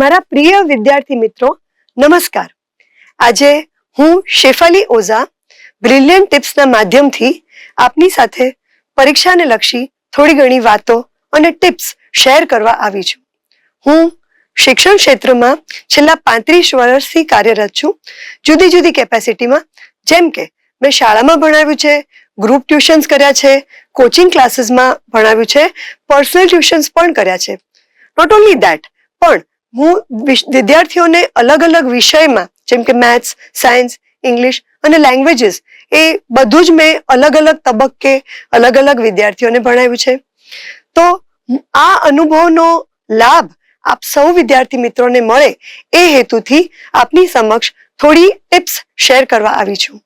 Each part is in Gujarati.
મારા પ્રિય વિદ્યાર્થી મિત્રો, નમસ્કાર. આજે હું શેફાલી ઓઝા, બ્રિલિયન્ટ ટિપ્સના માધ્યમથી આપની સાથે પરીક્ષાને લક્ષી થોડી ઘણી વાતો અને ટિપ્સ શેર કરવા આવી છું. હું શિક્ષણ ક્ષેત્રમાં છેલ્લા પાંત્રીસ વર્ષથી કાર્યરત છું. જુદી જુદી કેપેસિટીમાં, જેમ કે મેં શાળામાં ભણાવ્યું છે, ગ્રુપ ટ્યુશન્સ કર્યા છે, કોચિંગ ક્લાસીસમાં ભણાવ્યું છે, પર્સનલ ટ્યુશન્સ પણ કર્યા છે. નોટ ઓનલી દેટ, પણ હું વિદ્યાર્થીઓને અલગ અલગ વિષયમાં, જેમ કે મેથ્સ, સાયન્સ, ઇંગ્લિશ અને લેંગ્વેજીસ, એ બધું જ મેં અલગ અલગ તબક્કે અલગ અલગ વિદ્યાર્થીઓને ભણાવ્યું છે. તો આ અનુભવનો લાભ આપ સૌ વિદ્યાર્થી મિત્રોને મળે એ હેતુથી આપની સમક્ષ થોડી ટિપ્સ શેર કરવા આવી છું.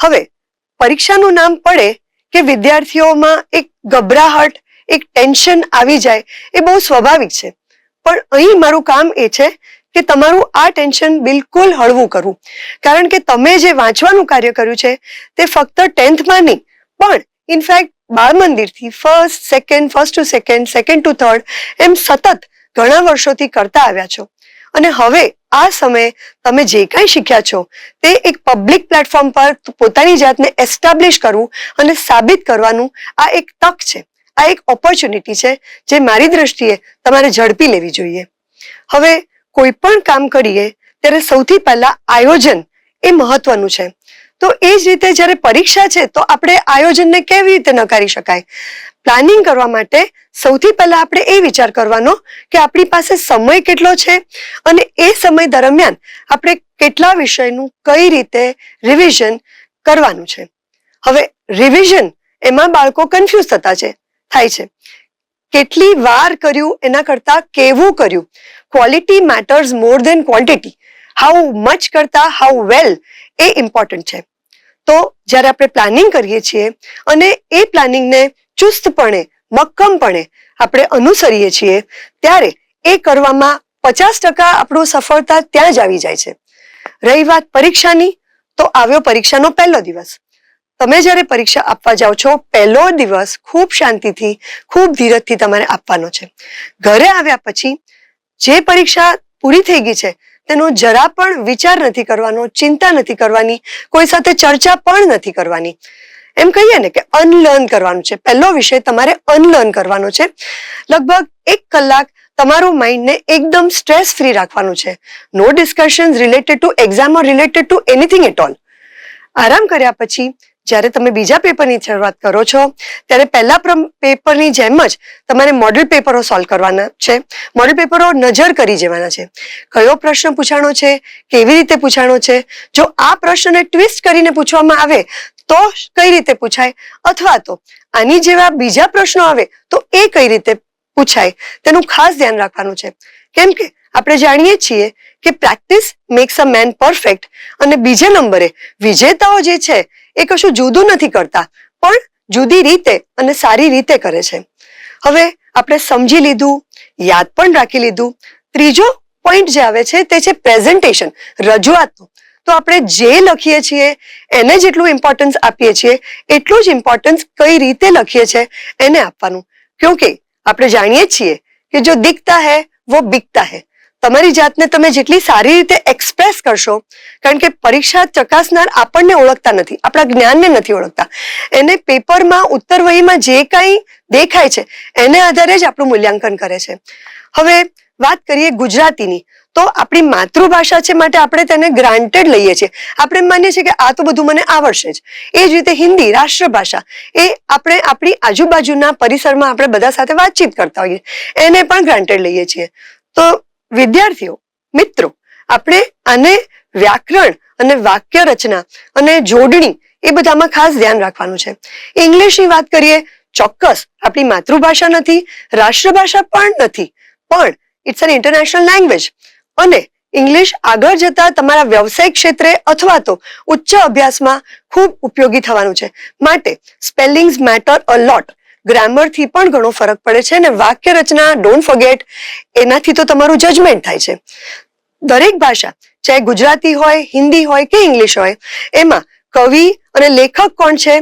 હવે, પરીક્ષાનું નામ પડે કે વિદ્યાર્થીઓમાં એક ગભરાહટ, એક ટેન્શન આવી જાય એ બહુ સ્વાભાવિક છે. પણ અહીં મારું કામ એ છે કે તમારું આ ટેન્શન બિલકુલ હળવું કરવું કારણ કે તમે જે વાંચવાનું કાર્ય કર્યું છે, તે ફક્ત ટેન્થમાં નહીં, પણ ઇનફેક્ટ બાળ મંદિરથી first second first to second second to third એમ સતત ઘણા વર્ષોથી કરતા આવ્યા છો. અને હવે આ સમયે તમે જે કાંઈ શીખ્યા છો, તે એક પબ્લિક પ્લેટફોર્મ પર પોતાની જાતને એસ્ટાબ્લિશ કરવું અને સાબિત કરવાનું આ એક તક છે. આ એક ઓપોર્ચ્યુનિટી છે જે મારી દ્રષ્ટિએ તમારે ઝડપી લેવી જોઈએ. હવે કોઈ પણ કામ કરીએ, ત્યારે સૌથી પહેલા આયોજન એ મહત્વનું છે. તો એ જ રીતે જ્યારે પરીક્ષા છે, તો આપણે આયોજનને કેવી રીતે નકારી શકાય? પ્લાનિંગ કરવા માટે સૌથી પહેલા આપણે એ વિચાર કરવાનો કે આપણી પાસે સમય કેટલો છે અને એ સમય દરમિયાન આપણે કેટલા વિષયનું કઈ રીતે રિવિઝન કરવાનું છે. હવે રિવિઝન એમાં બાળકો કન્ફ્યુઝ થતા છે. થાય છે. કેટલી વાર કર્યું, એના કરતા કેવું કર્યું? Quality matters more than quantity how much કરતા હાઉ વેલ એ ઇમ્પોર્ટન્ટ છે. તો જ્યારે આપણે પ્લાનિંગ કરીએ છીએ અને એ પ્લાનિંગને ચુસ્તપણે, મક્કમપણે આપણે અનુસરીએ છીએ, ત્યારે એ કરવામાં પચાસ ટકા આપણું સફળતા ત્યાં જ આવી જાય છે. રહી વાત પરીક્ષાની, તો આવ્યો પરીક્ષાનો પહેલો દિવસ. તમે જ્યારે પરીક્ષા આપવા જાઓ છો, પહેલો દિવસ ખૂબ શાંતિથી, ખૂબ ધીરજથી તમારે આપવાનો છે. ઘરે આવ્યા પછી જે પરીક્ષા પૂરી થઈ ગઈ છે, તેનો જરા પણ વિચાર નથી કરવાનો, ચિંતા નથી કરવાની, કોઈ સાથે ચર્ચા પણ નથી કરવાની. એમ કહીએ ને કે અનલર્ન કરવાનું છે. પહેલો વિષય તમારે અનલર્ન કરવાનો છે. લગભગ એક કલાક તમારું માઇન્ડને એકદમ સ્ટ્રેસ ફ્રી રાખવાનું છે. No discussion related to, exam related to anything at all. આરામ કર્યા પછી જ્યારે તમે બીજા પેપરની શરૂઆત કરો છો, ત્યારે પહેલા પેપરની જેમ જ તમારે મોડલ પેપરો સોલ્વ કરવાના છે. મોડલ પેપરો નજર કરી જવાના છે. કયો પ્રશ્ન પૂછાણો છે, કેવી રીતે પૂછાણો છે? જો આ પ્રશ્નને ટ્વિસ્ટ કરીને પૂછવામાં આવે, તો કઈ રીતે પૂછાય? અથવા તો આની જેવા બીજા પ્રશ્નો આવે, તો એ કઈ રીતે પૂછાય? તેનું ખાસ ધ્યાન રાખવાનું છે. કેમ કે આપણે જાણીએ છીએ કે practice makes a man perfect અને બીજા નંબરે વિજેતાઓ જે છે એ કશું જુદું નથી કરતા, પણ જુદી રીતે અને સારી રીતે કરે છે. હવે આપણે સમજી લીધું, યાદ પણ રાખી લીધું. ત્રીજો પોઈન્ટ જે આવે છે તે છે પ્રેઝન્ટેશન રજૂઆતનું. તો આપણે જે લખીએ છીએ, એને જેટલું ઇમ્પોર્ટન્સ આપીએ છીએ, એટલું જ ઇમ્પોર્ટન્સ કઈ રીતે લખીએ છીએ એને આપવાનું. ક્યોંકि આપણે જાણીએ છીએ કે જો દિખતા હૈ, વો બિકતા હૈ. તમારી જાતને તમે જેટલી સારી રીતે એક્સપ્રેસ કરશો, કારણ કે પરીક્ષા ચકાસનાર આપણને ઓળખતા નથી, આપણા જ્ઞાનને નથી ઓળખતા. એને પેપરમાં ઉત્તર વહીમાં જે કાંઈ દેખાય છે, એને આધારે જ આપણું મૂલ્યાંકન કરે છે. હવે વાત કરીએ ગુજરાતીની, તો આપણી માતૃભાષા છે માટે આપણે તેને ગ્રાન્ટેડ લઈએ છીએ. આપણે માનીએ છીએ કે આ તો બધું મને આવડશે જ. એ જ રીતે હિન્દી, રાષ્ટ્રભાષા, એ આપણે આપણી આજુબાજુના પરિસરમાં આપણે બધા સાથે વાતચીત કરતા હોઈએ. એને પણ ગ્રાન્ટેડ લઈએ છીએ. તો વિદ્યાર્થીઓ, મિત્રો, આપણે આને વ્યાકરણ અને વાક્ય રચના અને જોડણી એ બધામાં ખાસ ધ્યાન રાખવાનું છે. ઇંગ્લિશની વાત કરીએ, ચોક્કસ આપણી માતૃભાષા નથી, રાષ્ટ્રભાષા પણ નથી, પણ ઇટ્સ એન ઇન્ટરનેશનલ લેંગ્વેજ અને ઇંગ્લિશ આગળ જતા તમારા વ્યવસાયિક ક્ષેત્રે અથવા તો ઉચ્ચ અભ્યાસમાં ખૂબ ઉપયોગી થવાનું છે. માટે સ્પેલિંગ્સ મેટર અ લોટ ગ્રામરથી પણ ઘણો ફરક પડે છે અને વાક્ય રચના ડોન્ટ ફોગેટ એનાથી તો તમારું જજમેન્ટ થાય છે. દરેક ભાષા, ચાહે ગુજરાતી હોય, હિન્દી હોય કે ઇંગ્લિશ હોય, એમાં કવિ અને લેખક કોણ છે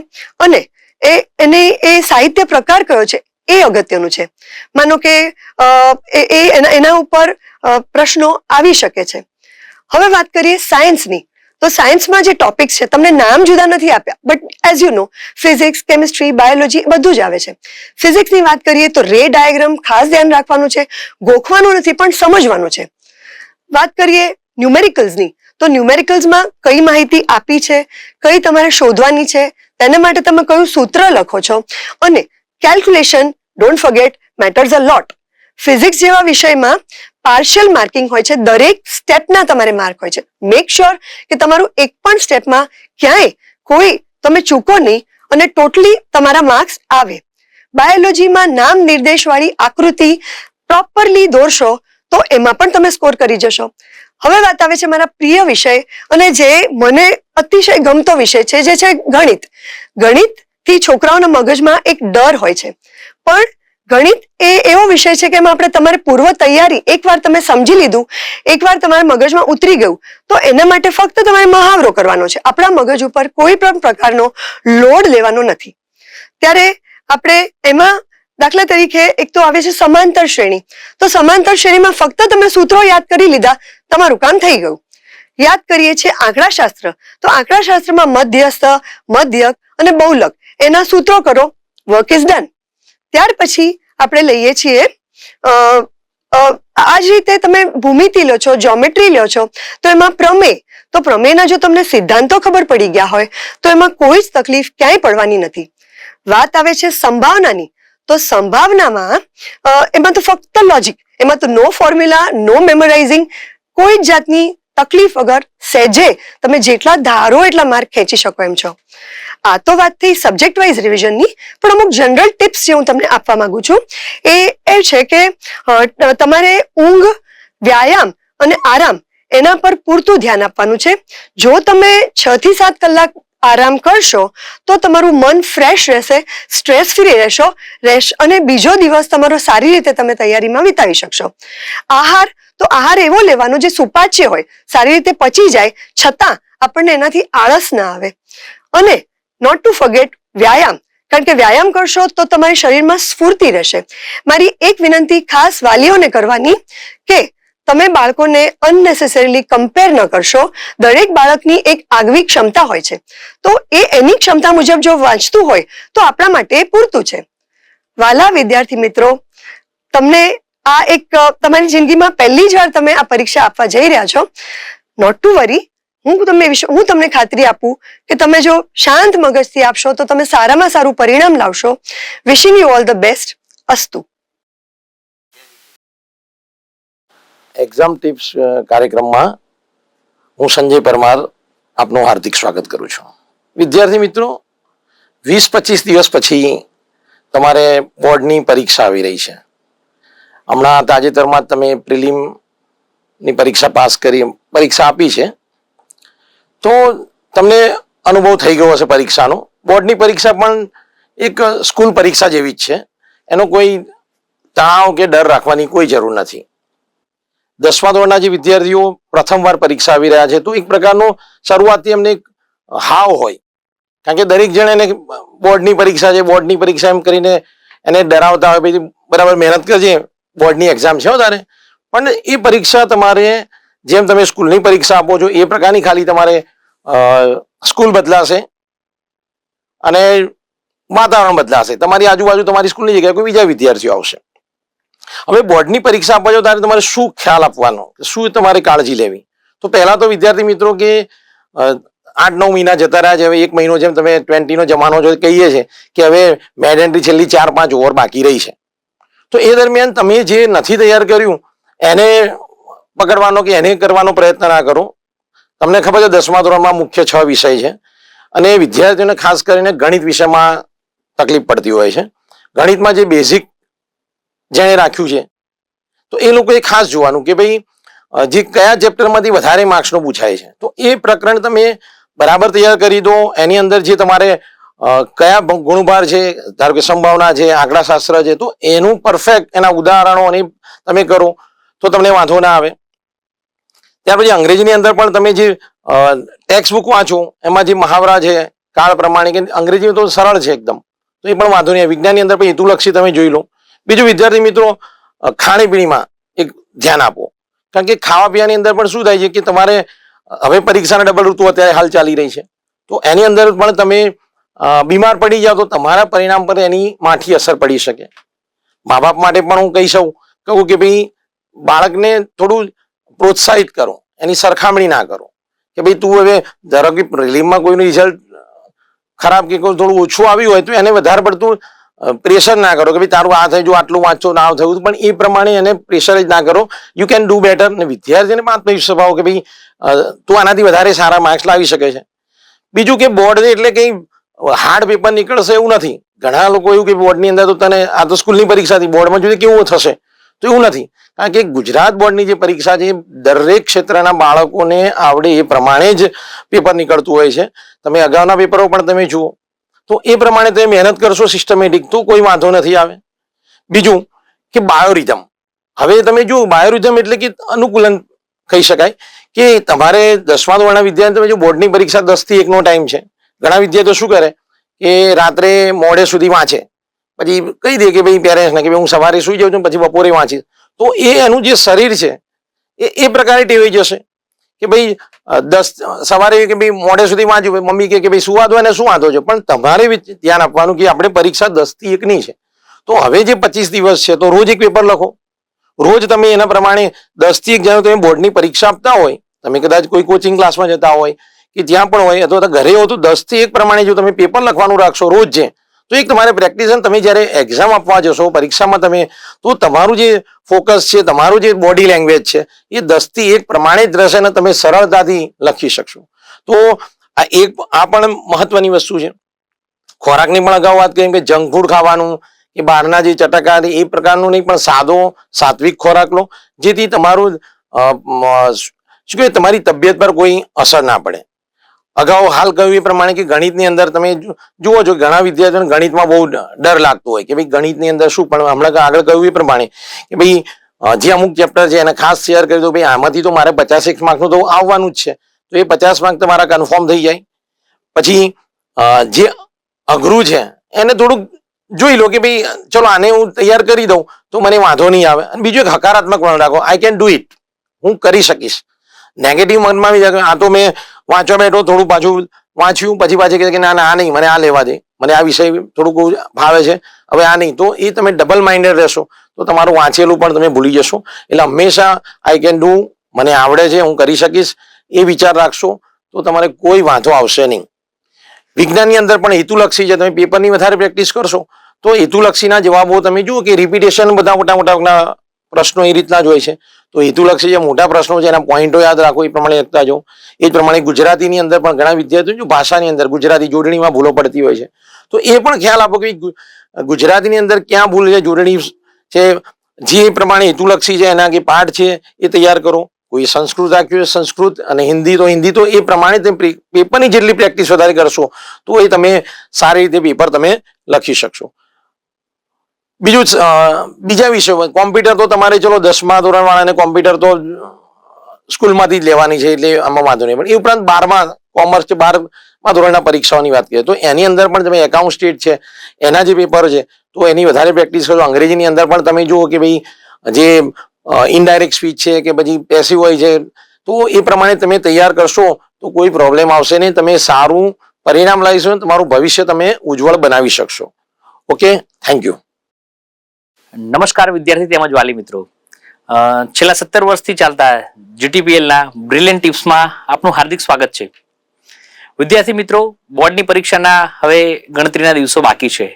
અને એ, એને એ સાહિત્ય પ્રકાર કયો છે એ અગત્યનું છે. માનો કે એ એના ઉપર પ્રશ્નો આવી શકે છે. હવે વાત કરીએ સાયન્સની તો સાયન્સમાં જે ટોપિક્સ છે, તમને નામ જુદા નથી આપ્યા but as you know physics chemistry biology બધું જ આવે છે. ફિઝિક્સની વાત કરીએ તો રે ડાયાગ્રામ ખાસ ધ્યાન રાખવાનું છે, ગોખવાનું નથી, પણ સમજવાનું છે. વાત કરીએ ન્યુમેરિકલ્સની તો ન્યુમેરિકલ્સમાં કઈ માહિતી આપી છે, કઈ તમારે શોધવાની છે, તેને માટે તમે કયું સૂત્ર લખો છો, અને calculation don't forget matters a lot physics જેવા વિષયમાં પાર્શિયલ માર્કિંગ હોય છે, દરેક સ્ટેપના તમારે માર્ક હોય છે. મેક શ્યોર કે તમારું એક પણ સ્ટેપમાં ક્યાંય કોઈ તમે ચૂકો નહીં અને ટોટલી તમારા માર્ક્સ આવે. બાયોલોજીમાં નામ નિર્દેશવાળી આકૃતિ પ્રોપરલી દોરશો તો એમાં પણ તમે સ્કોર કરી જશો. હવે વાત આવે છે મારા પ્રિય વિષય અને જે મને અતિશય ગમતો વિષય છે, જે છે ગણિત. ગણિતથી છોકરાઓના મગજમાં એક ડર હોય છે. પણ ગણિત એ એવો વિષય છે કે એમાં આપણે તમારે પૂર્વ તૈયારી, એકવાર તમે સમજી લીધું, એકવાર તમારા મગજમાં ઉતરી ગયું, તો એના માટે ફક્ત તમારે મહાવરો કરવાનો છે. આપણા મગજ ઉપર કોઈ પણ પ્રકારનો લોડ લેવાનો નથી. ત્યારે આપણે એમાં દાખલા તરીકે એક તો આવે છે સમાંતર શ્રેણી. તો સમાંતર શ્રેણીમાં ફક્ત તમે સૂત્રો યાદ કરી લીધા, તમારું કામ થઈ ગયું. યાદ કરીએ છીએ આંકડાશાસ્ત્ર. તો આંકડાશાસ્ત્રમાં મધ્યસ્થ, મધ્યક અને બહુલક. એના સૂત્રો કરો. Work is done. ત્યાર પછી આપણે લઈએ છીએ આ જ રીતે તમે ભૂમિતિ લો છો જોમેટ્રી લો છો, તો એમાં પ્રમેય, તો પ્રમેયના જો તમને સિદ્ધાંતો ખબર પડી ગયા હોય, તો એમાં કોઈ જ તકલીફ ક્યાંય પડવાની નથી. વાત આવે છે સંભાવનાની, તો સંભાવનામાં એમાં તો ફક્ત લોજિક એમાં તો નો ફોર્મ્યુલા નો મેમોરાઇઝિંગ કોઈ જ જાતની તકલીફ વગર સહેજે તમે જેટલા ધારો એટલા માર્ક ખેંચી શકો એમ છો. આ તો વાત થઈ સબ્જેક્ટ વાઇઝ રિવિઝનની પણ અમુક જનરલ ટિપ્સ જે હું તમને આપવા માંગુ છું, એ એ છે કે તમારે ઊંઘ, વ્યાયામ અને આરામ એના પર પૂરતું ધ્યાન આપવાનું છે. જો તમે છ થી સાત કલાક આરામ કરશો, તો તમારું મન ફ્રેશ રહેશે સ્ટ્રેસ ફ્રી રહેશો રહેશ અને બીજો દિવસ તમારો સારી રીતે તમે તૈયારીમાં વિતાવી શકશો. આહાર તો આહાર એવો લેવાનો જે સુપાચ્ય હોય, સારી રીતે પચી જાય, છતાં આપણને એનાથી આળસ ના આવે. અને નોટ ટુ ફગેટ વ્યાયામ, કારણ કે વ્યાયામ કરશો તો તમારી શરીરમાં સ્ફૂર્તિ રહેશે. મારી એક વિનંતી ખાસ વાલીઓને કરવાની કે તમે બાળકોને અનનેસેસરીલી કમ્પેર ન કરશો. દરેક બાળકની એક આગવી ક્ષમતા હોય છે. તો એ એની ક્ષમતા મુજબ જો વાંચતું હોય, તો આપણા માટે પૂરતું છે. વાલા વિદ્યાર્થી મિત્રો, તમને આ એક તમારી જિંદગીમાં પહેલી જ વાર તમે આ પરીક્ષા આપવા જઈ રહ્યા છો. નોટ ટુ વરી હું તમને હું તમને ખાતરી આપું કે તમે જો શાંત મગજથી આપશો તો તમે સારામાં સારું પરિણામ લાવશો. Wishing you all the best અસ્તુ. એક્ઝામ ટિપ્સ કાર્યક્રમમાં હું સંજય પરમાર આપનું હાર્દિક સ્વાગત કરું છું. વિદ્યાર્થી મિત્રો, વીસ પચીસ દિવસ પછી તમારે બોર્ડની પરીક્ષા આવી રહી છે. હમણાં તાજેતરમાં તમે પ્રિલિમની પરીક્ષા પાસ કરી, પરીક્ષા આપી છે. તો તમને અનુભવ થઈ ગયો હશે પરીક્ષાનો. બોર્ડની પરીક્ષા પણ એક સ્કૂલ પરીક્ષા જેવી જ છે. એનો કોઈ તણાવ કે ડર રાખવાની કોઈ જરૂર નથી. દસમા ધોરણના જે વિદ્યાર્થીઓ પ્રથમવાર પરીક્ષા આવી રહ્યા છે, તો એક પ્રકારનો શરૂઆતથી એમને એક હાવ હોય. કારણ કે દરેક જણ એને બોર્ડની પરીક્ષા છે, બોર્ડની પરીક્ષા એમ કરીને એને ડરાવતા હોય, પછી બરાબર મહેનત કરજે બોર્ડની એક્ઝામ છે તારે. પણ એ પરીક્ષા તમારે, જેમ તમે સ્કૂલની પરીક્ષા આપો છો, એ પ્રકારની ખાલી તમારે સ્કૂલ બદલાશે. અને વાતાવરણ બદલાશે. તમારી આજુબાજુ તમારી સ્કૂલની જગ્યાએ કોઈ બીજા વિદ્યાર્થીઓ આવશે. હવે બોર્ડની પરીક્ષા આપવા જાઓ ત્યારે તમારે શું ખ્યાલ આપવાનો? શું તમારે કાળજી લેવી? તો પહેલા તો વિદ્યાર્થી મિત્રો કે આઠ, નવ મહિના જતા રહ્યા છે. હવે એક મહિનો જેમ તમે ટ્વેન્ટીનો જમાનો જો કહીએ છીએ કે હવે મેડ એન્ટ્રી છેલ્લી ચાર, પાંચ ઓવર બાકી રહી છે. તો એ દરમિયાન તમે જે નથી તૈયાર કર્યું, એને પકડવાનો કે એને કરવાનો પ્રયત્ન ના કરો. તમને ખબર છે દસમા ધોરણમાં મુખ્ય છ વિષય છે. અને વિદ્યાર્થીઓને ખાસ કરીને ગણિત વિષયમાં તકલીફ પડતી હોય છે. ગણિતમાં જે બેઝિક જેણે રાખ્યું છે, તો એ લોકોએ ખાસ જોવાનું કે ભાઈ જે કયા ચેપ્ટરમાંથી વધારે માર્ક્સનો પૂછાય છે. તો એ પ્રકરણ તમે બરાબર તૈયાર કરી દો. એની અંદર જે તમારે કયા ગુણભાર છે, ધારો કે સંભાવના છે, આંકડાશાસ્ત્ર છે, તો એનું પરફેક્ટ એના ઉદાહરણો તમે કરો, તો તમને વાંધો ના આવે. ત્યાર પછી અંગ્રેજીની અંદર પણ તમે જે ટેક્સ્ટ બુક વાંચો, એમાં જે મહાવરા છે, કાળ પ્રમાણે કે અંગ્રેજી તો સરળ છે એકદમ. તો એ પણ વાંધો નહીં, વિજ્ઞાનની અંદર પણ હેતુલક્ષી તમે જોઈ લો. બીજું વિદ્યાર્થી મિત્રો ખાણીપીણીમાં એક ધ્યાન આપો. કારણ કે ખાવા પીવાની અંદર પણ શું થાય છે કે તમારે હવે પરીક્ષાના ડબલ ઋતુ અત્યારે હાલ ચાલી રહી છે. તો એની અંદર પણ તમે બીમાર પડી જાઓ તો તમારા પરિણામ પર એની માઠી અસર પડી શકે. મા બાપ માટે પણ હું કહી શકું, કહું કે ભાઈ, બાળકને થોડું પ્રોત્સાહિત કરો, એની સરખામણી ના કરો. કે ભાઈ, તું હવે ધારો કે પ્રિલિમમાં કોઈનું રિઝલ્ટ ખરાબ કે કોઈ થોડું ઓછું આવ્યું હોય તો એને વધારે પડતું પ્રેશર ના કરો કે ભાઈ, તારું આ જો આટલું વાંચો, ના થયું. પણ એ પ્રમાણે એને પ્રેશર જ ના કરો. યુ કેન ડુ બેટર ને વિદ્યાર્થીને પણ આત્મવિશ્વાસ અપાવો કે ભાઈ તું આનાથી વધારે સારા માર્ક્સ લાવી શકે છે. બીજું કે બોર્ડ એટલે કંઈ હાર્ડ પેપર નીકળશે એવું નથી. ઘણા લોકો એવું કે બોર્ડની અંદર તો તને આ તો સ્કૂલની પરીક્ષાથી બોર્ડમાં જોઈએ કેવું થશે. તો એવું નથી. કારણ કે ગુજરાત બોર્ડની જે પરીક્ષા છે દરેક ક્ષેત્રના બાળકોને આવડે એ પ્રમાણે જ પેપર નીકળતું હોય છે. તમે અગાઉના પેપરો પણ તમે જુઓ. તો એ પ્રમાણે તમે મહેનત કરશો સિસ્ટમેટિક તો કોઈ વાંધો નથી આવે. બીજું કે બાયોરિધમ હવે તમે જુઓ બાયોરિધમ એટલે કે અનુકૂલન કહી શકાય કે તમારે દસમા ધોરણના વિદ્યાર્થી તમે જો બોર્ડની પરીક્ષા દસથી એકનો ટાઈમ છે. ઘણા વિદ્યાર્થીઓ શું કરે કે રાત્રે મોડે સુધી વાંચે. પછી કહી દે કે ભાઈ પેરેન્ટ્સને કે ભાઈ હું સવારે સુઈ જાઉં છું, પછી બપોરે વાંચીશ. તો એ એનું જે શરીર છે, એ એ પ્રકારે ટેવાઈ જશે. કે ભાઈ દસ, સવારે કે ભાઈ મોડે સુધી વાંચ્યું મમ્મી કે ભાઈ શું વાંધો અને શું વાંધો છે. પણ તમારે ધ્યાન આપવાનું કે આપણે પરીક્ષા દસથી એકની છે. તો હવે જે પચીસ દિવસ છે, તો રોજ એક પેપર લખો. રોજ તમે એના પ્રમાણે દસથી એક જાણો તમે બોર્ડની પરીક્ષા આપતા હોય, તમે કદાચ કોઈ કોચિંગ ક્લાસમાં જતા હોય કે જ્યાં પણ હોય, અથવા ઘરે હો તો દસથી એક પ્રમાણે જો તમે પેપર લખવાનું રાખશો રોજ જે તો એક તમારે પ્રેક્ટિસ તમે જ્યારે એક્ઝામ આપવા જશો, પરીક્ષામાં તમે, તો તમારું જે ફોકસ છે, તમારું જે બોડી લેંગ્વેજ છે, એ દસથી એક પ્રમાણે જ રહેશે અને તમે સરળતાથી લખી શકશો. તો આ એક, આ પણ મહત્વની વસ્તુ છે. ખોરાકની પણ અગાઉ વાત કરી, કે જંક ફૂડ ખાવાનું, કે બહારના જે ચટકા એ પ્રકારનું નહીં, પણ સાદો સાત્વિક ખોરાક લો, જેથી તમારું શું કહેવાય, તમારી તબિયત પર કોઈ અસર ના પડે. અગાઉ હાલ કહ્યું એ પ્રમાણે કે ગણિતની અંદર તમે જુઓ છો ઘણા વિદ્યાર્થીઓને ગણિતમાં બહુ ડર લાગતો હોય કે ભાઈ ગણિતની અંદર શું પણ હમણાં આગળ કહ્યું એ પ્રમાણે કે ભાઈ જે અમુક ચેપ્ટર છે એને ખાસ શેર કરી દો ભાઈ આમાંથી તો મારે પચાસ એક માર્કનું તો આવવાનું જ છે. તો એ પચાસ માર્ક તમારા કન્ફર્મ થઈ જાય. પછી જે અઘરું છે એને થોડુંક જોઈ લો કે ભાઈ, ચલો આને હું તૈયાર કરી દઉં તો મને વાંધો નહીં આવે. અને બીજું એક હકારાત્મક મન રાખો. આઈ કેન ડુ ઇટ હું કરી શકીશ. નેગેટિવ મનમાં આવી આ તો મેં વાંચવા બેઠો થોડું પાછું વાંચ્યું, પછી પાછી કે ના ના, આ નહીં, મને આ લેવા દે. મને આ વિષય થોડુંક ભાવે છે. હવે આ નહીં. તો એ તમે ડબલ માઇન્ડેડ રહેશો. તો તમારું વાંચેલું પણ તમે ભૂલી જશો. એટલે હંમેશા આઈ કેન ડુ મને આવડે છે, હું કરી શકીશ, એ વિચાર રાખશો, તો તમારે કોઈ વાંધો આવશે નહીં. વિજ્ઞાનની અંદર પણ હેતુલક્ષી છે. તમે પેપરની વધારે પ્રેક્ટિસ કરશો, તો હેતુલક્ષીના જવાબો તમે જુઓ કે રિપીટેશન બધા મોટા મોટા પ્રશ્નો એ રીતના જ હોય છે. તો હેતુલક્ષી જે મોટા પ્રશ્નો છે, એના પોઈન્ટો યાદ રાખો, એ પ્રમાણે લખતા જાઓ. એ પ્રમાણે ગુજરાતીની અંદર પણ ઘણા વિદ્યાર્થીઓ ભાષાની અંદર ગુજરાતી જોડણીમાં ભૂલો પડતી હોય છે. તો એ પણ ખ્યાલ આપો કે ગુજરાતીની અંદર ક્યાં ભૂલ છે, જોડણી છે, જે પ્રમાણે હેતુલક્ષી છે, એના કે પાઠ છે, એ તૈયાર કરો. કોઈ સંસ્કૃત રાખ્યું છે, સંસ્કૃત અને હિન્દી, તો હિન્દી તો એ પ્રમાણે તમે પેપરની જેટલી પ્રેક્ટિસ વધારે કરશો, તો એ તમે સારી રીતે પેપર તમે લખી શકશો. બીજું બીજા વિષયો કોમ્પ્યુટર તો તમારે ચલો દસમા ધોરણ વાળાને કોમ્પ્યુટર તો સ્કૂલમાંથી જ લેવાની છે એટલે આમાં વાંધો નહીં. પણ એ ઉપરાંત બારમા કોમર્સ બારમા ધોરણના પરીક્ષાઓની વાત કરીએ તો એની અંદર પણ તમે એકાઉન્ટ સ્ટેટ છે, એના જે પેપર છે, તો એની વધારે પ્રેક્ટિસ કરો. અંગ્રેજીની અંદર પણ તમે જુઓ કે ભાઈ, જે ઇનડાયરેક્ટ સ્પીચ છે કે પછી પેસિવ હોય છે, તો એ પ્રમાણે તમે તૈયાર કરશો તો કોઈ પ્રોબ્લેમ આવશે નહીં. તમે સારું પરિણામ લાવીશો તમારું ભવિષ્ય તમે ઉજ્જવળ બનાવી શકશો. ઓકે થેન્ક યુ નમસ્કાર વિદ્યાર્થી તેમજ વાલી મિત્રો. છેલ્લા સત્તર વર્ષથી ચાલતા જીટીપીએલના બ્રિલિયન્ટ ટિપ્સમાં આપનું હાર્દિક સ્વાગત છે. વિદ્યાર્થી મિત્રો, બોર્ડની પરીક્ષાના હવે ગણતરીના દિવસો બાકી છે.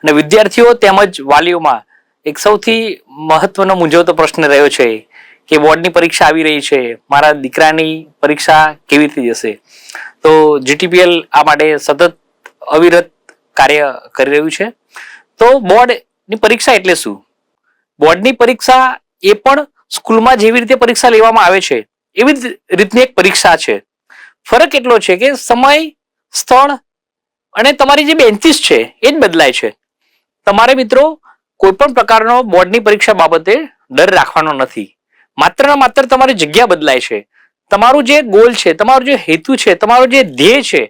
અને વિદ્યાર્થીઓ તેમજ વાલીઓમાં એક સૌથી મહત્વનો મૂંઝવતો પ્રશ્ન રહ્યો છે કે બોર્ડની પરીક્ષા આવી રહી છે, મારા દીકરાની પરીક્ષા કેવી રીતે જશે? તો જીટીપીએલ આ માટે સતત અવિરત કાર્ય કરી રહ્યું છે. તો બોર્ડની પરીક્ષા એટલે શું? બોર્ડની પરીક્ષા એ પણ સ્કૂલમાં જેવી રીતે પરીક્ષા લેવામાં આવે છે, એવી જ રીતની એક પરીક્ષા છે. ફરક એટલો છે કે સમય, સ્થળ અને તમારી જે બેન્ચીસ છે એ જ બદલાય છે. તમારે મિત્રો કોઈ પણ પ્રકારનો બોર્ડની પરીક્ષા બાબતે ડર રાખવાનો નથી. માત્ર ને માત્ર તમારી જગ્યા બદલાય છે. તમારું જે ગોલ છે, તમારો જે હેતુ છે, તમારો જે ધ્યેય છે,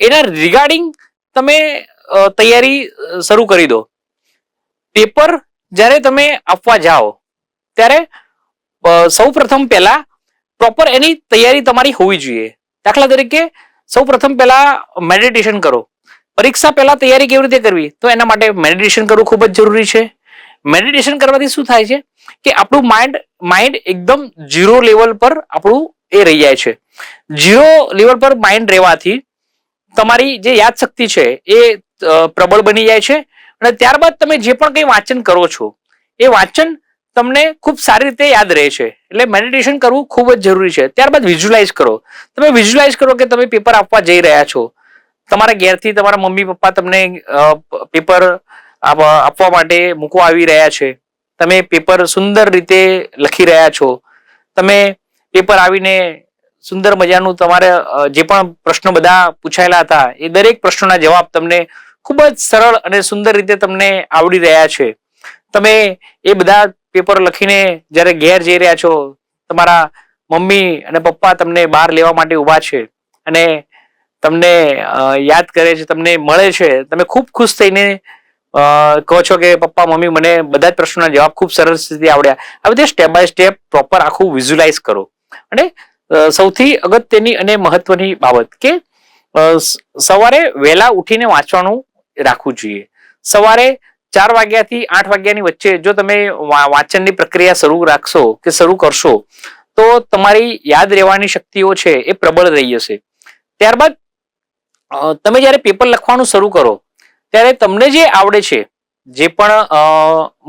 એના રિગાર્ડિંગ તમે તૈયારી શરૂ કરી દો. પેપર જ્યારે તમે આપવા જાઓ, ત્યારે સૌ પ્રથમ પહેલા પ્રોપર એની તૈયારી તમારી હોવી જોઈએ. દાખલા તરીકે સૌ પ્રથમ પહેલા મેડિટેશન કરો. પરીક્ષા પહેલા તૈયારી કેવી રીતે કરવી? તો એના માટે મેડિટેશન કરવું ખૂબ જ જરૂરી છે. મેડિટેશન કરવાથી શું થાય છે? કે આપણું માઇન્ડ માઇન્ડ એકદમ ઝીરો લેવલ પર આપણું એ રહી જાય છે. ઝીરો લેવલ પર માઇન્ડ રહેવાથી તમારી જે યાદશક્તિ છે એ પ્રબળ બની જાય છે. અને ત્યારબાદ તમે જે પણ કંઈ વાંચન કરો છો, એ વાંચન તમને ખૂબ સારી રીતે યાદ રહે છે. એટલે મેડિટેશન કરવું ખૂબ જ જરૂરી છે. ત્યારબાદ વિઝ્યુલાઇઝ કરો. તમે વિઝ્યુલાઇઝ કરો કે તમે પેપર આપવા જઈ રહ્યા છો. તમારા ઘેરથી તમારા મમ્મી, પપ્પા તમને પેપર આપવા માટે મૂકવા આવી રહ્યા છે. તમે પેપર સુંદર રીતે લખી રહ્યા છો. તમે પેપર આવીને સુંદર મજાનું તમારે જે પણ પ્રશ્નો બધા પૂછાયેલા હતા, એ દરેક પ્રશ્નોના જવાબ તમને ખૂબ જ સરળ અને સુંદર રીતે તમને આવડી રહ્યા છે. તમે એ બધા પેપર લખીને જ્યારે ઘેર જઈ રહ્યા છો, તમારા મમ્મી અને પપ્પા તમને બહાર લેવા માટે ઊભા છે અને તમને યાદ કરે છે, તમને મળે છે, તમે ખૂબ ખુશ થઈને કહો છો કે પપ્પા, મમ્મી, મને બધા જ પ્રશ્નોના જવાબ ખૂબ સરસ રીતે આવડ્યા. આ બધે સ્ટેપ બાય સ્ટેપ પ્રોપર આખું વિઝ્યુલાઇઝ કરો. અને સૌથી અગત્યની અને મહત્વની બાબત કે સવારે વહેલા ઉઠીને વાંચવાનું રાખવું જોઈએ. સવારે ચાર વાગ્યાથી આઠ વાગ્યાની વચ્ચે જો તમે વાંચનની પ્રક્રિયા શરૂ રાખશો કે શરૂ કરશો, તો તમારી યાદ રહેવાની શક્તિઓ છે એ પ્રબળ રહી જશે. ત્યારબાદ તમે જ્યારે પેપર લખવાનું શરૂ કરો, ત્યારે તમને જે આવડે છે, જે પણ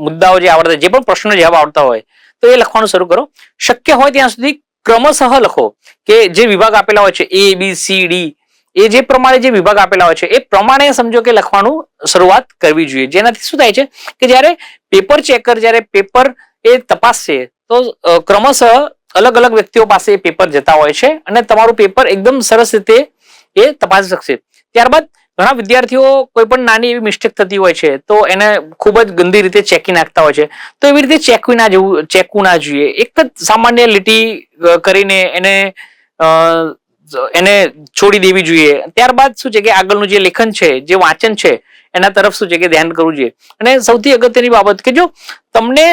મુદ્દાઓ જે આવડતા, જે પણ પ્રશ્નો જવાબ આવડતા હોય, તો એ લખવાનું શરૂ કરો. શક્ય હોય ત્યાં સુધી ક્રમશઃ લખો કે જે વિભાગ આપેલા હોય છે એ બી સી ડી એ જે પ્રમાણે જે વિભાગ આપેલા હોય છે, એ પ્રમાણે સમજો કે લખવાનું શરૂઆત કરવી જોઈએ. જેનાથી શું થાય છે કે જ્યારે પેપર ચેકર, જ્યારે પેપર એ તપાસશે, તો ક્રમશઃ અલગ અલગ વ્યક્તિઓ પાસે એ પેપર જતા હોય છે અને તમારું પેપર એકદમ સરસ રીતે એ તપાસી શકશે. ત્યારબાદ ઘણા વિદ્યાર્થીઓ કોઈ પણ નાની એવી મિસ્ટેક થતી હોય છે, તો એને ખૂબ જ ગંદી રીતે ચેકી નાખતા હોય છે. તો એવી રીતે ચેકવી ના જવું, ચેકવું ના જોઈએ. એક જ સામાન્ય લીટી કરીને એને એને છોડી દેવી જોઈએ. ત્યારબાદ શું છે કે આગળનું જે લેખન છે, જે વાંચન છે, એના તરફ શું છે કે ધ્યાન કરવું જોઈએ. અને સૌથી અગત્યની બાબત કે જો તમને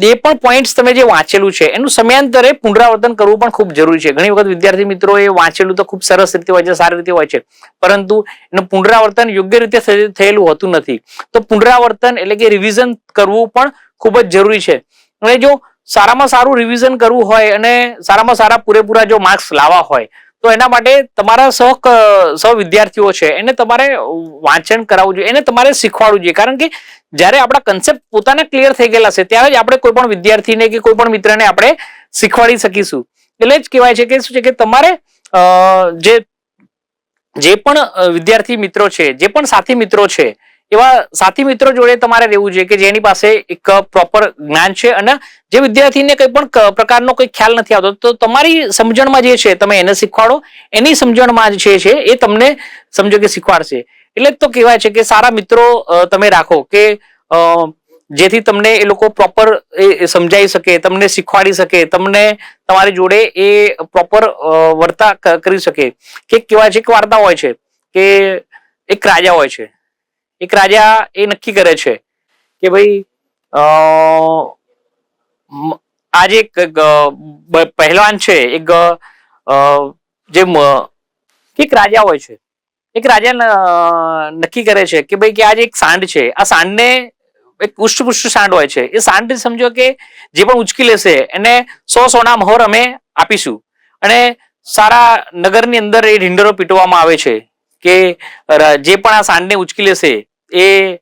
જે પણ પોઈન્ટ્સ તમે જે વાંચેલું છે, એનું સમયાંતરે પુનરાવર્તન કરવું પણ ખૂબ જરૂરી છે. ઘણી વખત વિદ્યાર્થી મિત્રો એ વાંચેલું તો ખૂબ સરસ રીતે હોય છે, સારી રીતે હોય છે, પરંતુ એનું પુનરાવર્તન યોગ્ય રીતે થયેલું હોતું નથી. તો પુનરાવર્તન એટલે કે રિવિઝન કરવું પણ ખૂબ જ જરૂરી છે. અને જો સારામાં સારું રિવિઝન કરવું હોય અને સારામાં સારા પૂરેપૂરા જો માર્ક્સ લાવવા હોય તો એના માટે તમારા સહ સહ વિદ્યાર્થીઓ છે, એને તમારે વાંચન કરાવવું જોઈએ, એને તમારે શીખવાડવું જોઈએ. કારણ કે જ્યારે આપણા કન્સેપ્ટ પોતાના ક્લિયર થઈ ગયેલા છે, ત્યારે જ આપણે કોઈ પણ વિદ્યાર્થીને કે કોઈ પણ મિત્રને આપણે શીખવાડી શકીશું. એટલે જ કહેવાય છે કે શું છે કે તમારે જે જે પણ વિદ્યાર્થી મિત્રો છે, જે પણ સાથી મિત્રો છે એવા સાથી મિત્રો જોડે તમારે રહેવું જોઈએ કે જેની પાસે એક પ્રોપર જ્ઞાન છે અને જે વિદ્યાર્થીને કંઈ પણ પ્રકારનો કોઈ ખ્યાલ નથી આવતો. તો તમારી સમજણમાં જે છે તમે એને શીખવાડો. એની સમજણમાં જે છે એ તમને સમજો કે શીખવાડશે. એટલે તો કહેવાય છે કે સારા મિત્રો તમે રાખો કે જેથી તમને એ લોકો પ્રોપર સમજાવી શકે, તમને શીખવાડી શકે, તમને તમારી જોડે એ પ્રોપર વર્તા કરી શકે. કે કહેવાય છે કે વાર્તા હોય છે કે એક રાજા હોય છે. એક રાજા એ નક્કી કરે છે કે ભાઈ આજે એક પહેલવાન છે, એક જે એક રાજા હોય છે. એક રાજા નક્કી કરે છે કે ભાઈ કે આજે એક સાંડ છે, આ સાંડને એક ઉષ્ટપુષ્ટ સાંડ હોય છે. એ સાંડ સમજો કે જે પણ ઉચકી લેશે એને સો સોના મહોર અમે આપીશું. અને સારા નગરની અંદર એ ઢીંઢરો પીટવામાં આવે છે કે જે પણ આ સાંડને ઉચકી લેશે એ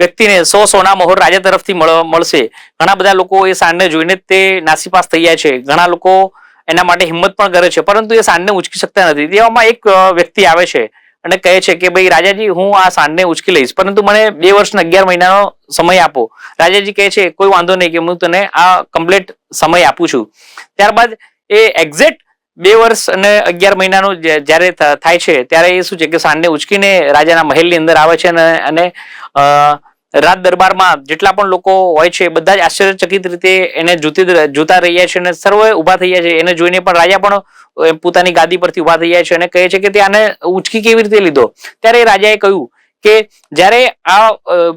વ્યક્તિને સો સોના મહોર રાજા તરફથી મળ- મળશે. ઘણા બધા લોકો એ સાંડને જોઈને તે નાસીપાસ થઈ જાય છે. ઘણા લોકો એના માટે હિંમત પણ કરે છે. પરંતુ એ સાંડને ઉચકી શકતા નથી. તેવામાં એક વ્યક્તિ આવે છે અને કહે છે કે, ભાઈ રાજાજી, હું આ સાંડને ઉચકી લઈશ. પરંતુ મને બે વર્ષ ને અગિયાર મહિનાનો સમય આપો. રાજાજી કહે છે, કોઈ વાંધો નહીં કે હું તને આ કમ્પ્લીટ સમય આપું છું. ત્યારબાદ એ એક્ઝેક્ટ બે વર્ષ અને અગિયાર મહિનાનું જ્યારે થાય છે, ત્યારે એ શું છે કે સાંજને ઉચકીને રાજાના મહેલની અંદર આવે છે અને રાજ દરબારમાં જેટલા પણ લોકો હોય છે, બધા જ આશ્ચર્યચકિત રીતે એને જોતી જોતા રહ્યા છે અને સર્વે ઊભા થઈ જાય છે. એને જોઈને પણ રાજા પણ પોતાની ગાદી પરથી ઊભા થઈ ગયા છે અને કહે છે કે તે આને ઉચકી કેવી રીતે લીધો? ત્યારે રાજાએ કહ્યું કે જ્યારે આ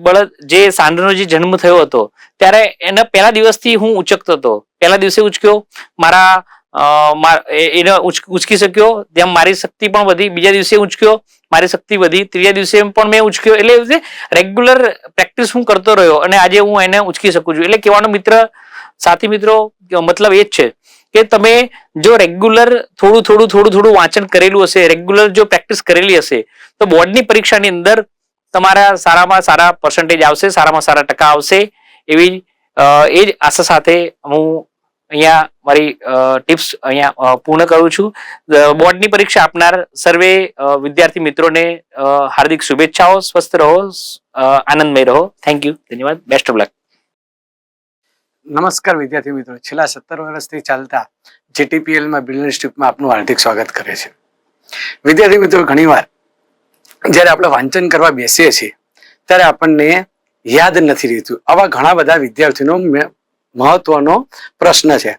બળદ, જે સાંઢનો જે જન્મ થયો હતો, ત્યારે એના પહેલા દિવસથી હું ઉચકતો હતો. પહેલા દિવસે ઉચક્યો. મારા એને ઉચકી શક્યો તેમ મારી શક્તિ પણ વધી. બીજા દિવસે ઉચક્યો, મારી શક્તિ વધી. ત્રીજા દિવસે પણ મેં ઉચક્યો. એટલે રેગ્યુલર પ્રેક્ટિસ હું કરતો રહ્યો અને આજે હું એને ઉચકી શકું છું. એટલે કહેવાનો મિત્ર, સાથી મિત્રો મતલબ એ જ છે કે તમે જો રેગ્યુલર થોડું થોડું થોડું થોડું વાંચન કરેલું હશે રેગ્યુલર જો પ્રેક્ટિસ કરેલી હશે, તો બોર્ડની પરીક્ષાની અંદર તમારા સારામાં સારા પર્સન્ટેજ આવશે, સારામાં સારા ટકા આવશે. એવી એ જ આશા સાથે હું અહીંયા મારી ટિપ્સ અહીંયા પૂર્ણ કરું છું. બોર્ડની પરીક્ષા આપનાર સર્વે વિદ્યાર્થી મિત્રોને હાર્દિક શુભેચ્છાઓ. સ્વસ્થ રહો આનંદમય રહો. થેન્ક યુ ધન્યવાદ. બેસ્ટ ઓફ લક નમસ્કાર વિદ્યાર્થી મિત્રો. છેલ્લા સત્તર વર્ષથી ચાલતા જીટીપીએલમાં બિલિયન સ્ટ્રીપમાં આપનું હાર્દિક સ્વાગત કરે છે. વિદ્યાર્થી મિત્રો, ઘણીવાર જ્યારે આપણે વાંચન કરવા બેસીએ છીએ, ત્યારે આપણને યાદ નથી રહેતું. આવા ઘણા બધા વિદ્યાર્થીનો મહત્વનો પ્રશ્ન છે.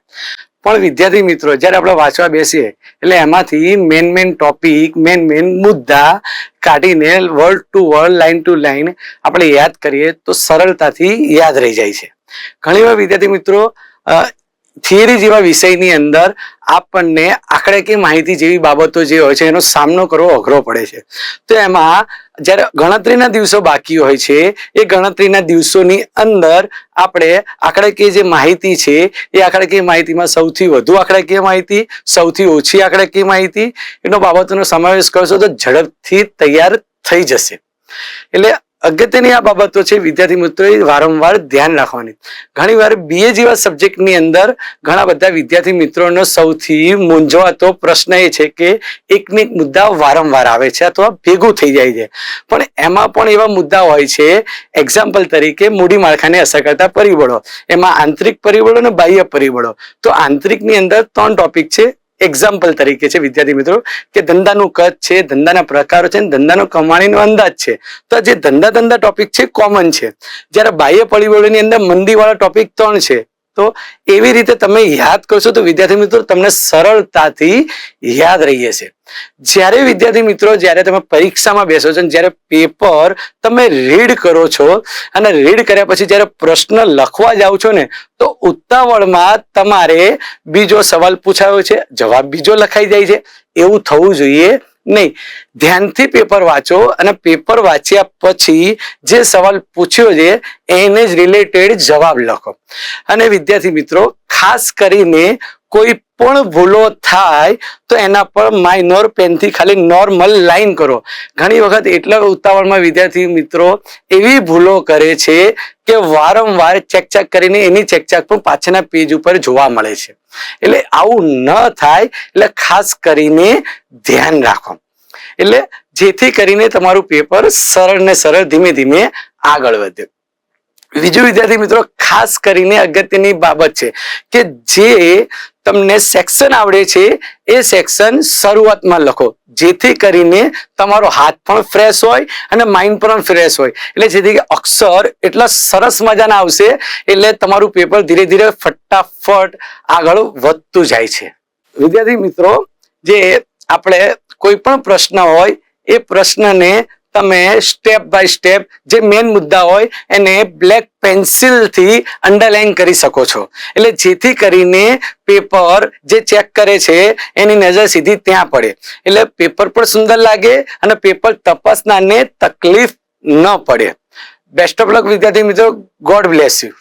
પણ વિદ્યાર્થી મિત્રો, જ્યારે આપણે વાંચવા બેસીએ, એટલે એમાંથી main main topic main main મુદ્દા કાઢીને word to word line to line આપણે યાદ કરીએ તો સરળતાથી યાદ રહી જાય છે. ઘણી વાર વિદ્યાર્થી મિત્રો થિયરી જેવા વિષયની અંદર આપણને આંકડાકીય માહિતી જેવી બાબતો જે હોય છે એનો સામનો કરવો અઘરો પડે છે. તો એમાં જ્યારે ગણતરીના દિવસો બાકી હોય છે, એ ગણતરીના દિવસોની અંદર આપણે આંકડાકીય જે માહિતી છે, એ આંકડાકીય માહિતીમાં સૌથી વધુ આંકડાકીય માહિતી, સૌથી ઓછી આંકડાકીય માહિતી, એનો બાબતોનો સમાવેશ કરશો તો ઝડપથી તૈયાર થઈ જશે. એટલે અગત્યની આ બાબતો છે વિદ્યાર્થી મિત્રોએ વારંવાર ધ્યાન રાખવાની. ઘણી વાર બીએ જેવા સબ્જેક્ટની અંદર ઘણા બધા વિદ્યાર્થી મિત્રોનો સૌથી મૂંઝવાતો પ્રશ્ન એ છે કે એકને એક મુદ્દા વારંવાર આવે છે અથવા ભેગું થઈ જાય છે. પણ એમાં પણ એવા મુદ્દા હોય છે એક્ઝામ્પલ તરીકે મૂડી માળખાને અસર કરતા પરિબળો, એમાં આંતરિક પરિબળો અને બાહ્ય પરિબળો. તો આંતરિકની અંદર ત્રણ ટોપિક છે એક્ઝામ્પલ તરીકે છે, વિદ્યાર્થી મિત્રો, કે ધંધાનું કદ છે, ધંધાના પ્રકારો છે ધંધાનો કમાણીનો અંદાજ છે. તો જે ધંધા ધંધા ટોપિક છે કોમન છે. જ્યારે બાહ્ય પરિબળોની અંદર મંદીવાળા ટોપિક ત્રણ છે. તો એવી રીતે તમે યાદ કરશો તો વિદ્યાર્થી મિત્રો તમને સરળતાથી યાદ રહી છે. જ્યારે વિદ્યાર્થી મિત્રો જ્યારે તમે પરીક્ષામાં બેસો છો જ્યારે પેપર તમે રીડ કરો છો અને રીડ કર્યા પછી જ્યારે પ્રશ્ન લખવા જાઓ છો ને, તો ઉતાવળમાં તમારે બીજો સવાલ પૂછાયો છે, જવાબ બીજો લખાઈ જાય છે. એવું થવું જોઈએ નહીં, ધ્યાનથી પેપર વાંચો અને પેપર વાંચ્યા પછી જે સવાલ પૂછ્યો છે, એને જ રિલેટેડ જવાબ લખો. અને વિદ્યાર્થી મિત્રો, ખાસ કરીને કોઈ પણ ભૂલો થાય તો એના પર માઇનોર પેનથી ખાલી નોર્મલ લાઈન કરો. ઘણી વખત એટલા ઉતાવળમાં વિદ્યાર્થી મિત્રો એવી ભૂલો કરે છે કે વારંવાર ચેક ચેક કરીને એની ચેક ચેક પણ પાછળના પેજ ઉપર જોવા મળે છે. એટલે આવું ન થાય, એટલે ખાસ કરીને ધ્યાન રાખો. એટલે જેથી કરીને તમારું પેપર સરળ ને સરળ ધીમે ધીમે આગળ વધે. બીજું વિદ્યાર્થી મિત્રો, ખાસ કરીને અગત્યની બાબત છે કે જે તમને સેક્શન આવડે છે, એ સેક્શન શરૂઆતમાં લખો. જેથી કરીને તમારો હાથ પણ ફ્રેશ હોય અને માઇન્ડ પણ ફ્રેશ હોય. એટલે જેથી કે અક્ષર એટલા સરસ મજાના આવશે, એટલે તમારું પેપર ધીરે ધીરે ફટાફટ આગળ વધતું જાય છે. વિદ્યાર્થી મિત્રો, જે આપણે કોઈ પણ પ્રશ્ન હોય, એ પ્રશ્નને તમે સ્ટેપ બાય સ્ટેપ જે મેન મુદ્દા હોય એને બ્લેક પેન્સિલથી અંડરલાઇન કરી શકો છો. એટલે જેથી કરીને પેપર જે ચેક કરે છે એની નજર સીધી ત્યાં પડે. એટલે પેપર પણ સુંદર લાગે અને પેપર તપાસનારને તકલીફ ન પડે. બેસ્ટ ઓફ લક વિદ્યાર્થી મિત્રો. God bless you